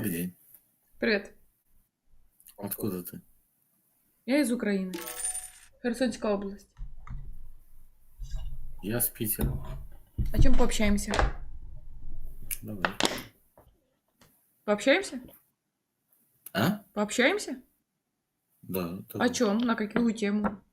Добрый день. Привет. Откуда ты? Я из Украины. Херсонская область. Я с Питера. О чем пообщаемся? Давай. Пообщаемся? А? Пообщаемся? Да. О давай. чем? На какую тему?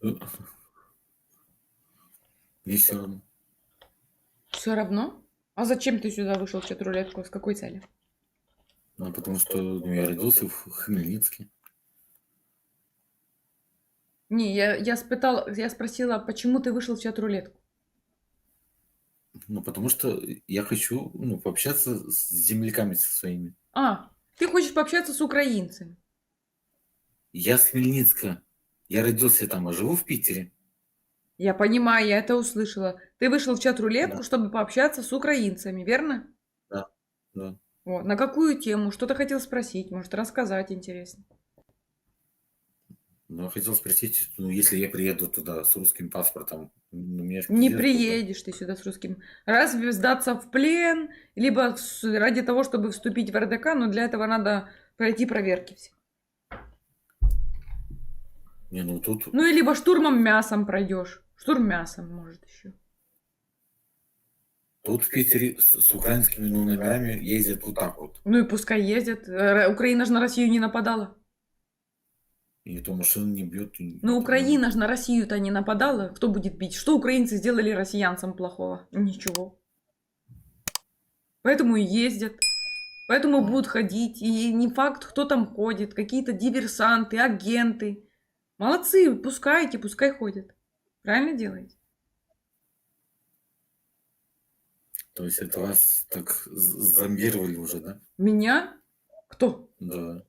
Э, Мне все равно. Все равно? А зачем ты сюда вышел в чат-рулетку? С какой целью? Ну, потому что ну, я родился в Хмельницке. Не, я, я спитала, я спросила, почему ты вышел в чат-рулетку? Ну, потому что я хочу ну, пообщаться с земляками со своими. А, ты хочешь пообщаться с украинцем. Я с Хмельницка. Я родился там, а живу в Питере. Я понимаю, я это услышала. Ты вышел в чат-рулетку, Да. чтобы пообщаться с украинцами, верно? Да. Вот. На какую тему? Что ты хотел спросить? Может, рассказать интересно? Но я хотел спросить, ну, если я приеду туда с русским паспортом, ну, меня ж Не пиздец приедешь ты сюда с русским. Разве сдаться в плен, либо с- ради того, чтобы вступить в РДК, но для этого надо пройти проверки все. Не, ну тут Ну и либо штурмом мясом пройдешь. Штурм мясом, может, еще. Тут в Питере с, с украинскими ну, номерами ездят вот так вот. Ну и пускай ездят. Украина же на Россию не нападала. И то машин не бьет. и- Ну Украина же на Россию-то не нападала. Кто будет бить? Что украинцы сделали россиянцам плохого? Ничего. Поэтому и ездят. Поэтому будут ходить. И не факт, кто там ходит. Какие-то диверсанты, агенты. Молодцы, пускайте, пускай ходят. Правильно делаете? То есть это вас так з- зомбировали уже, да? Меня? Кто? Да.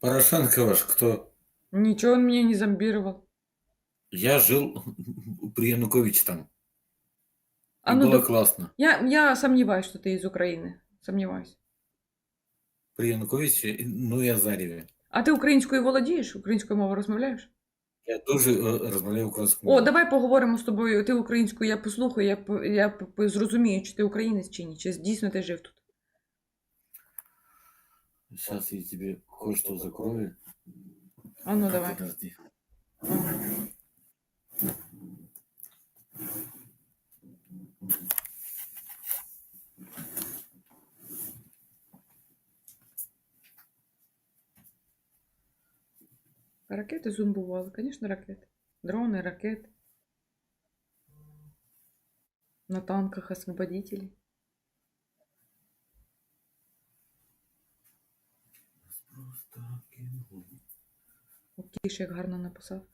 Порошенко ваш кто? Ничего он меня не зомбировал. Я жил при Януковиче там. А И ну было да- классно. Я, я сомневаюсь, что ты из Украины. Сомневаюсь. При Януковиче, ну і Азарєві. А ти українською володієш? Українською мовою розмовляєш? Я дуже е, розмовляю українською О, давай поговоримо з тобою. Ти українською, я послухаю, я, по- я зрозумію, чи ти українець чи ні, чи дійсно ти жив тут. Сейчас я тебе кое-что закрою. А ну давай. Подожди. Ракети зумбували, звісно, ракети. Дрони, ракети. На танках освободителі. Просто. О, Кіш як гарно написав.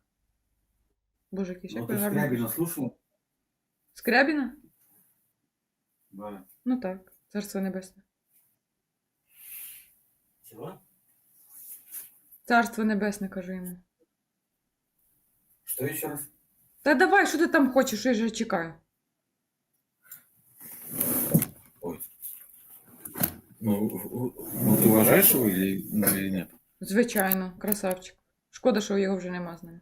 Боже, Кіш, Ну, гарно. Скрябина слушал? Скрябіна? Да. Ну так, царство небесне. Чего? Царство небесне, кажу йому. Что еще раз? Та давай, що ти там хочеш, я же чекаю. Ой. Ну, у- ну, ты уважаешь его или, ну, или нет? Звичайно, красавчик. Шкода, що його вже нема з нами.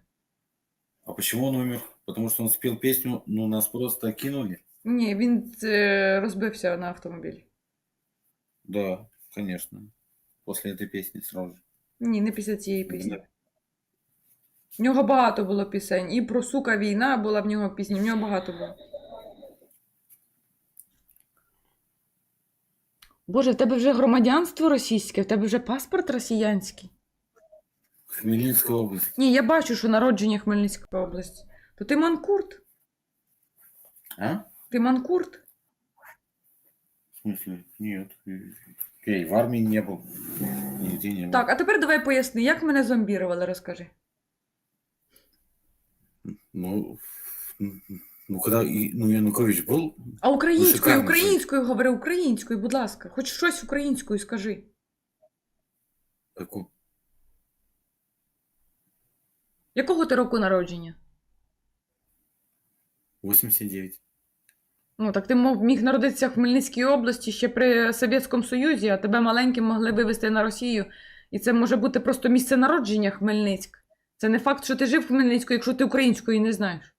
А почему он умер? Потому что он спел песню, ну нас просто кинули? Ні, він е, розбився на автомобілі. Да, конечно. После этой песни сразу же. Ні, не після цієї пісні. В нього багато було пісень. І про сука війна була в нього пісні. В нього багато було. Боже, в тебе вже громадянство російське, в тебе вже паспорт росіянський. Хмельницкая область. Ні, я бачу, що народження Хмельницька область. То ти манкурт? А? Ти манкурт? В смысле? Нет. Я и в армии не был. Нигде не был. Так, а тепер давай поясни, як мене зомбірували, розкажи. Ну, ну когда и- ну, Янукович был, А українською, шикарно українською говори, українською, будь ласка. Хоч щось українською скажи. такой, Якого ти року народження? 89. Ну, так ти мог, міг народитися в Хмельницькій області ще при Совєтському Союзі, а тебе маленьким могли вивезти на Росію. І це може бути просто місце народження Хмельницьк. Це не факт, що ти жив в Хмельницьку, якщо ти української не знаєш.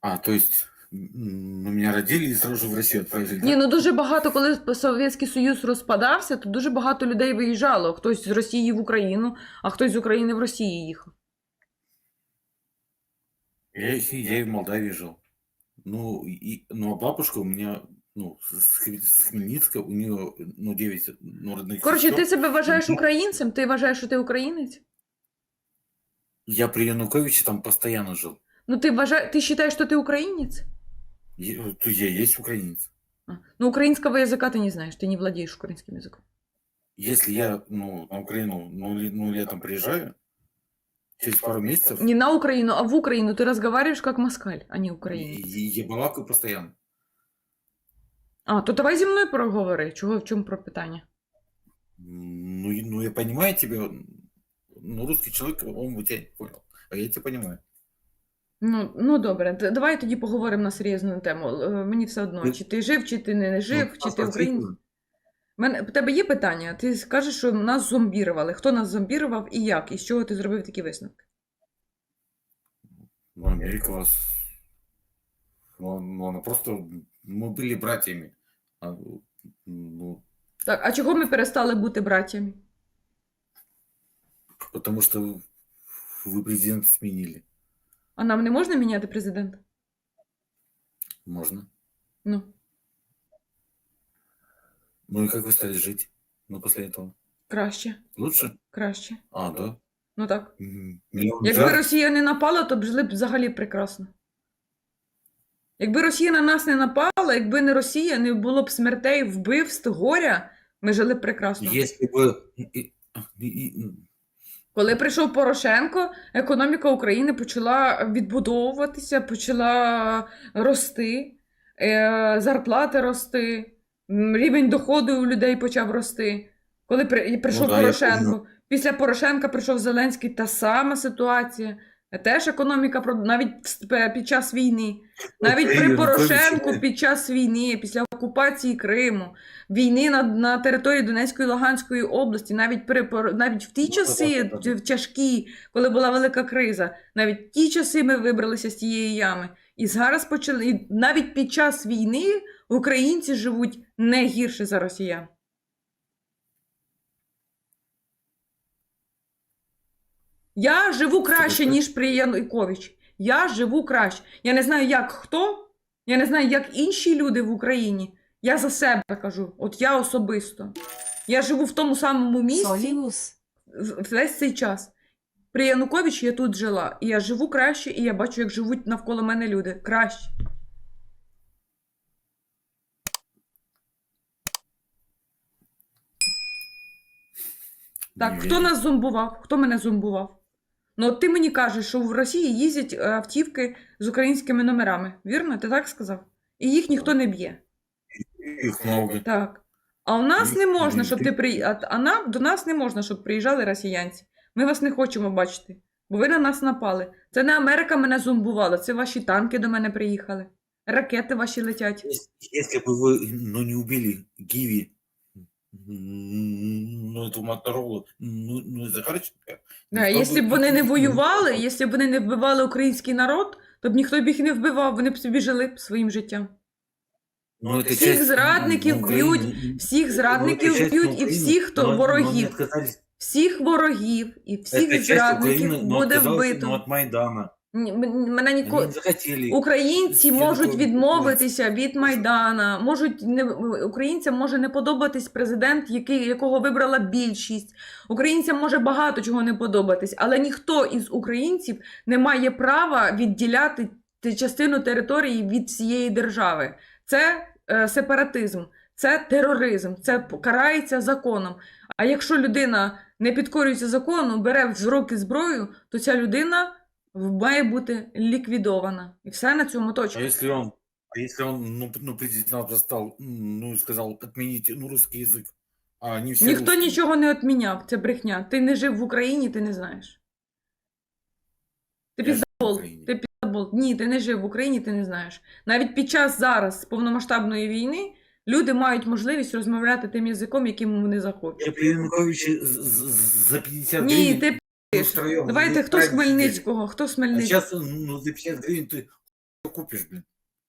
А, то есть ну, меня родили и сразу в Россию отправили. Ні, ну дуже багато, коли Совєтський Союз розпадався, то дуже багато людей виїжджало. Хтось з Росії в Україну, а хтось з України в Росії їхав. Я, я и в Молдавии жил. Ну, и, ну, а бабушка у меня, ну, с, Хмель- с Хмельницка, у нее, ну, 9, ну, родных Коротше, сестер. ти себе вважаєш українцем? Ти вважаєш, що ти українець? Я при Януковиче там постоянно жил. Ну ти вважаєш, ти вважаєш, що ти українець? Я, то я есть украинец. А, Ну, українського язика ти не знаєш, ти не владієш українським язиком. Если я, ну, на Украину, ну, ну летом приезжаю, через пару месяцев, Не на Україну, а в Україну ти розмовляєш як москаль, а не и я балакаю постоянно. А, то давай зі мною проговори. Чого в чому про питання? Ну, и- ну, я понимаю тебя, ну, русский человек, он бы тебя не понял. А я тебя понимаю. Ну, ну добре, т- давай тоді поговоримо на серйозну тему. Е, Мені все одно, Ну, чи ти жив, чи ти не жив, Ну, чи ти паспорт українець. видно. Мене в тебе є питання? Ти скажеш, що нас зомбірували. Хто нас зомбірував і як? І з чого ти зробив такі висновки? Ну, Америка вас... Ну, ну, она просто... Мы были братьями. А, ну, Так, а чого ми перестали бути братями? потому что вы президента сменили. А нам не можна міняти президента? Можно. Ну. Ну и как вы стали жить? Ну, после этого. Краще, Лучше? краще. А, да? Ну так. М, Миллион Якби жертв? Росія не напала, то б жили б взагалі прекрасно. Якби Росія на нас не напала, якби не Росія, не було б смертей, вбивств, горя, ми жили б прекрасно. Если бы... и- и- и- Коли прийшов Порошенко, економіка України почала відбудовуватися, почала рости, е, зарплати рости, м, рівень доходу у людей почав рости. Коли при- прийшов да, Порошенко, після Порошенка прийшов Зеленський, та сама ситуація. Теж економіка навіть під час війни. Навіть При Порошенку під час війни, після окупації Криму, війни на, на території Донецької і Луганської області, навіть при навіть в ті Ну, часи, в тяжкі, коли була велика криза, навіть в ті часи ми вибралися з тієї ями. І зараз почали, і навіть під час війни українці живуть не гірше за росіян. Я живу краще, ніж при Януковичі. Я живу краще. Я не знаю, як хто, я не знаю, як інші люди в Україні. Я за себе кажу, от я особисто. Я живу в тому самому місці весь цей час. При Януковичі я тут жила, і я живу краще, і я бачу, як живуть навколо мене люди. Краще. Так, хто нас зомбував? Хто мене зомбував? Ну, от ти мені кажеш, що в Росії їздять е, автівки з українськими номерами. Вірно? Ти так сказав? І їх ніхто не б'є. Их много. Так. А у нас не можна, щоб ти- при... а, а нам, до нас не можна, щоб приїжджали росіянці. Ми вас не хочемо бачити, бо ви на нас напали. Це не Америка мене зомбувала, це ваші танки до мене приїхали. Ракети ваші летять. Если бы вы, ну, не убили м, ну, эту Моторолу, ну, ну, и Захарченко, Да, никто якщо бы б вони не их воювали, убивал. якщо б вони не вбивали український народ, то б ніхто б їх не вбивав, вони б собі жили б своїм життям. Ну, это Всіх часть, зрадників ну, б'ють, Украины, всіх ну, зрадників это часть б'ють і Украины, всіх, хто но- но они ворогів. отказались- Всіх ворогів і это всіх часть зрадників Украины, но буде отказалась, вбито. ну, от Майдана. Мене ніколи. Українці можуть відмовитися від Майдана, можуть не українцям може не подобатись президент, який якого вибрала більшість. Українцям може багато чого не подобатись, але ніхто із українців не має права відділяти частину території від всієї держави. Це е, сепаратизм, це тероризм, це карається законом. А якщо людина не підкорюється закону, бере в руки зброю, то ця людина має бути ліквідована. І все на цьому А точка. если он, а если он, ну, ну президент стал, ну, и сказал, отмените, ну, русский язык, а они все Ніхто русские. нічого не відміняв, це брехня. Ти не жив в Україні, ти не знаєш. Ти Я жив в піздабол. Україні. Ти піздабол. Ні, ти не жив в Україні, ти не знаєш. Навіть під час зараз повномасштабної війни люди мають можливість розмовляти тим язиком, яким вони захочуть. Я при з- з- за 50 Ні, ти. Втроем, Давайте хто з. Хмельницького? Хто з А Хмельницького? сейчас, ну, за 50 гривен ты хуй купишь, блин.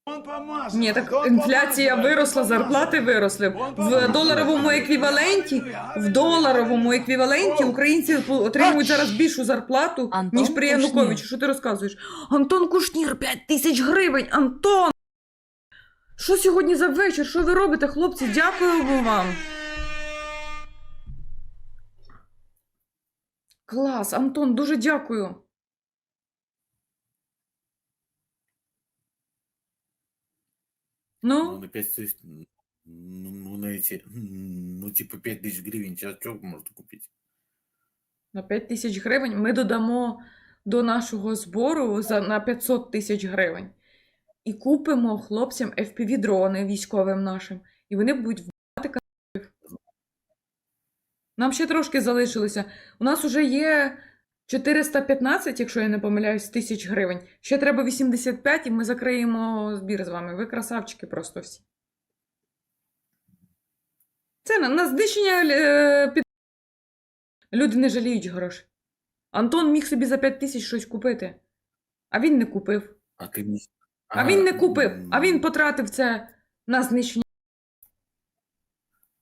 Он помазан. Ні, так Он інфляція помазан, виросла, он зарплати помазан. виросли. В доларовому еквіваленті, в доларовому еквіваленті українці по- отримують зараз більшу зарплату, Антон ніж при Кушнір. Януковичу. Що ти розказуєш? Антон Кушнір, 5 тисяч гривень. Антон! Що сьогодні за вечір? Що ви робите, хлопці? Дякуємо вам. Клас, Антон, дуже дякую. Ну, Ну, на 5 тысяч, ну, ну, на эти, ну, типа 5 тысяч гривен, сейчас что можно купить? на 5 тисяч гривень ми додамо до нашого збору за, на 500 тисяч гривень. І купимо хлопцям FPV-дрони військовим нашим. І вони будуть вбивати каналів. нам ще трошки залишилося. У нас вже є 415, якщо я не помиляюсь, тисяч гривень. Ще треба 85, і ми закриємо збір з вами. Ви красавчики просто всі. Це на, на знищення е, під... Люди не жаліють грошей. Антон міг собі за 5 тисяч щось купити, а він не купив. А ты не... А він не купив, а він потратив це на знищення.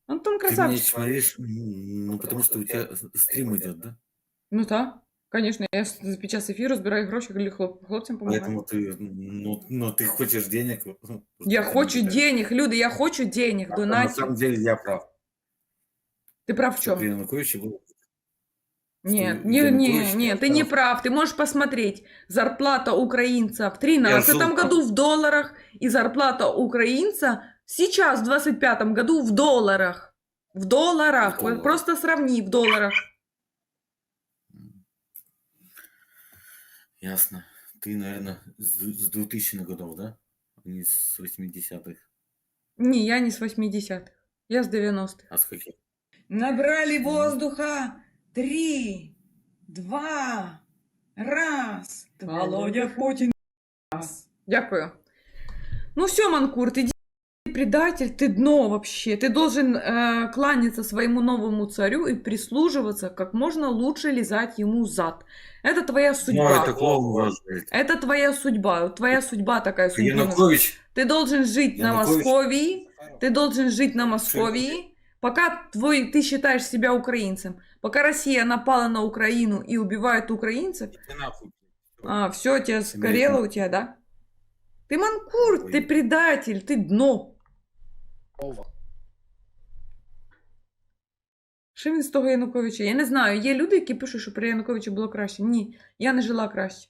Антон Ты меня красавчик. смотришь, ну, потому что у тебя стрим идет, да? Ну так, звісно, я с- під час ефіру збираю гроші для хлоп... хлопцям допомагаю. Поэтому ты, ну, ну, ты хочешь денег. Я хочу денег, люди, я хочу денег, А на донатів. самом деле я прав. Ти прав в Что чому? при Януковиче было Нет, что не, Янукович не, не, ты остался. не прав. Ты можешь посмотреть. Зарплата украинца в 2013 жил там. году в долларах и зарплата украинца сейчас в 2025 году в долларах. В долларах. В долларах. Просто сравни в долларах. Ясно. Ты, наверное, с ду- с 2000 годов, да? А Не с 80-х. Не, я не с 80-х. Я с 90-х. А с каких? Набрали воздуха. Три, два, раз. Володя Путин. Раз. Дякую. Ну все, Манкур, ты ди- предатель, ты дно вообще. Ты должен э, кланяться своему новому царю и прислуживаться, как можно лучше лизать ему зад. Это твоя Ну, судьба. это клоун уважает. Это твоя судьба. Твоя судьба такая судьба. Янукович. Ты должен жить на Янукович. Московии. Ты должен жить на Московии. Пока твой, ты считаешь себя украинцем. Пока Россия напала на Украину и убивает украинцев. А, все, тебя сгорело у тебя, да? Ты манкур, ты предатель, ты дно. Що він з того Януковича? Я не знаю. Є люди, які пишуть, що при Януковичі було краще. Ні, я не жила краще.